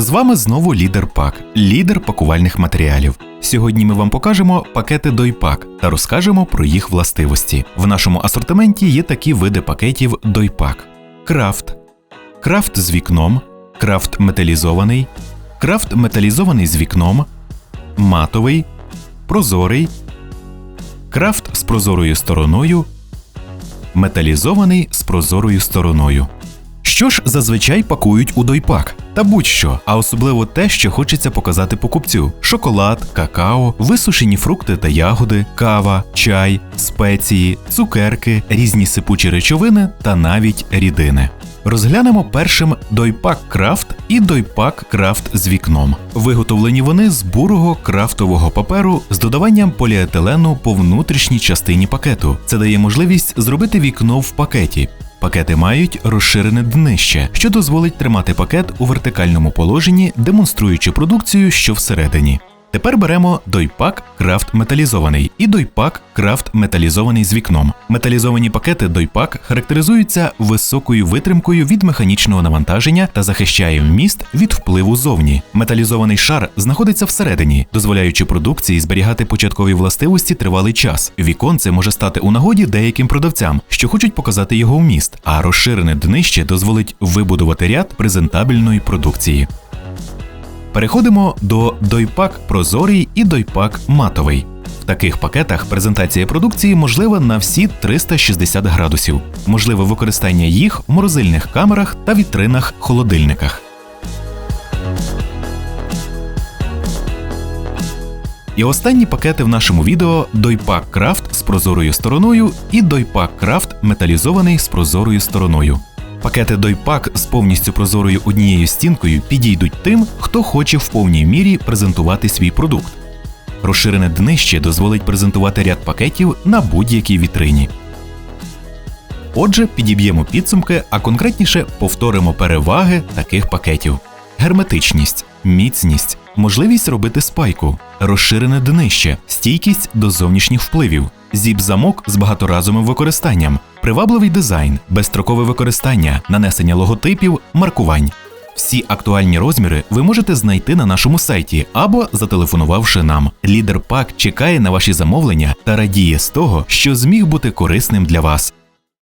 З вами знову лідер пак, лідер пакувальних матеріалів. Сьогодні ми вам покажемо пакети Дойпак та розкажемо про їх властивості. В нашому асортименті є такі види пакетів Дойпак: крафт, крафт з вікном, крафт металізований, крафт металізований з вікном, матовий, прозорий, крафт з прозорою стороною, металізований з прозорою стороною. Що ж зазвичай пакують у дойпак? Та будь-що, а особливо те, що хочеться показати покупцю: шоколад, какао, висушені фрукти та ягоди, кава, чай, спеції, цукерки, різні сипучі речовини та навіть рідини. Розглянемо першим дойпак крафт і дойпак крафт з вікном. Виготовлені вони з бурого крафтового паперу з додаванням поліетилену по внутрішній частині пакету. Це дає можливість зробити вікно в пакеті. Пакети мають розширене днище, що дозволить тримати пакет у вертикальному положенні, демонструючи продукцію, що всередині. Тепер беремо дойпак крафт металізований і дойпак крафт металізований з вікном. Металізовані пакети дойпак характеризуються високою витримкою від механічного навантаження та захищає вміст від впливу зовні. Металізований шар знаходиться всередині, дозволяючи продукції зберігати початкові властивості тривалий час. Віконце може стати у нагоді деяким продавцям, що хочуть показати його вміст, а розширене днище дозволить вибудувати ряд презентабельної продукції. Переходимо до дойпак прозорий і дойпак матовий. В таких пакетах презентація продукції можлива на всі 360 градусів, можливе використання їх в морозильних камерах та вітринах холодильниках. І останні пакети в нашому відео Дойпак Крафт з прозорою стороною і Дойпак Крафт металізований з прозорою стороною. Пакети Дойпак з повністю прозорою однією стінкою підійдуть тим, хто хоче в повній мірі презентувати свій продукт. Розширене днище дозволить презентувати ряд пакетів на будь-якій вітрині. Отже, підіб'ємо підсумки, а конкретніше повторимо переваги таких пакетів: герметичність, міцність, можливість робити спайку, розширене днище, стійкість до зовнішніх впливів, зіп-замок з багаторазовим використанням, привабливий дизайн, безстрокове використання, нанесення логотипів, маркувань. Всі актуальні розміри ви можете знайти на нашому сайті або зателефонувавши нам. Лідер пак чекає на ваші замовлення та радіє з того, що зміг бути корисним для вас.